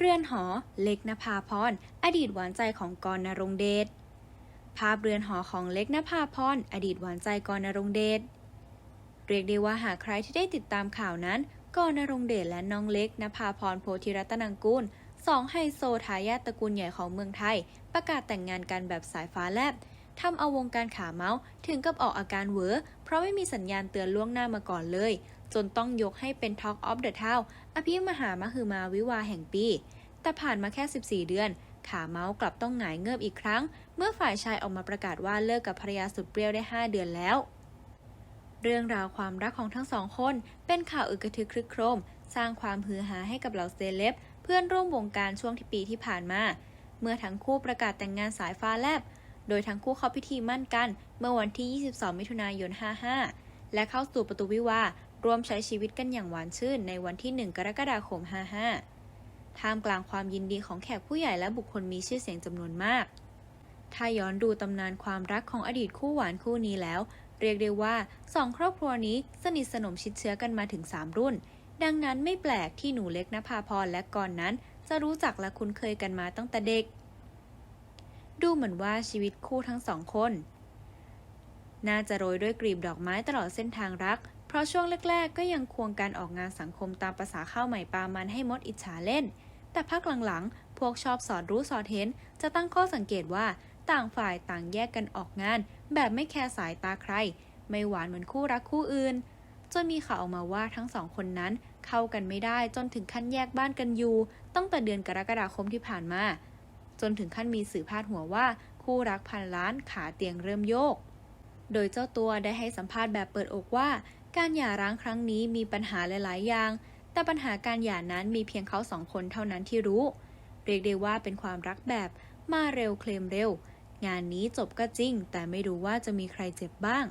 เรือนหอ เล็กนภาพร อดีตหวานใจของกรณรงเดช ภาพเรือนหอของเล็กนภาพร อดีตหวานใจกรณรงเดช เรียกได้ว่าหากใครที่ได้ติดตามข่าวนั้นกรณรงเดชและน้องเล็กนภาพรโพธิรัตนังกูลสองไฮโซทายาทตระกูลใหญ่ของเมืองไทย ประกาศแต่งงานกันแบบสายฟ้าแลบ ทำเอาวงการขาเมาส์ถึงกับออกอาการเหวอเพราะไม่มีสัญญาณเตือนล่วงหน้ามาก่อนเลย จนต้องยกให้เป็น Talk of the Town อภิมหามหึมาวิวาแห่งปี แต่ผ่านมาแค่ 14 เดือน ขาเมาส์กลับต้องหงายเงิบอีกครั้ง เมื่อฝ่ายชายออกมาประกาศว่าเลิกกับภรรยาสุดเปรี้ยวได้ 5 เดือนแล้ว เรื่องราวความรักของทั้งสองคน เป็นข่าวอึกกระทึกครึกโครม สร้างความฮือฮาให้กับเหล่าเซเลบเพื่อนร่วมวงการช่วงที่ปีที่ผ่านมา เมื่อทั้งคู่ประกาศแต่งงานสายฟ้าแลบ โดยทั้งคู่เข้าพิธีมั่นกัน เมื่อวันที่ 22 มิถุนายน 55 และเข้าสู่ประตูวิวาร่วมใช้ชีวิตกันอย่างหวานชื่นในวันที่ 1 กรกฎาคม 55 ท่ามกลางความยินดีของแขกผู้ใหญ่และบุคคลมีชื่อเสียงจำนวนมาก ถ้าย้อนดูตำนานความรักของอดีตคู่หวานคู่นี้แล้ว เรียกได้ว่าสองครอบครัวนี้สนิทสนมชิดเชื้อกันมาถึง 3 รุ่น ดังนั้นไม่แปลกที่หนูเล็กนภาพรและก่อนนั้น จะรู้จักและคุ้นเคยกันมาตั้งแต่เด็ก ดูเหมือนว่าชีวิตคู่ทั้งสองคน น่าจะโรยด้วยกลีบดอกไม้ตลอดเส้นทางรัก เพราะช่วงแรก ๆ ก็ยังควงการออกงานสังคมตามภาษาข้าวใหม่ปลามันให้มดอิจฉาเล่น แต่พักหลังๆ พวกชอบสอดรู้สอดเห็น จะตั้งข้อสังเกตว่าต่างฝ่ายต่างแยกกันออกงาน แบบไม่แคร์สายตาใคร ไม่หวานเหมือนคู่รักคู่อื่น จนมีข่าวออกมาว่าทั้งสองคนนั้นเข้ากันไม่ได้จนถึงขั้นแยกบ้านกันอยู่ ตั้งแต่เดือนกรกฎาคมที่ผ่านมา จนถึงขั้นมีสื่อพาดหัวว่า คู่รักพันล้านขาเตียงเริ่มโยก โดยเจ้าตัวได้ให้สัมภาษณ์แบบเปิดอกว่า การหย่าร้างครั้งนี้มีปัญหาหลายๆ อย่าง แต่ปัญหาการหย่านั้นมีเพียงเขาสองคนเท่านั้นที่รู้ เรียกได้ว่าเป็นความรักแบบมาเร็วเคลมเร็ว งานนี้จบก็จริง แต่ไม่รู้ว่าจะมีใครเจ็บบ้าง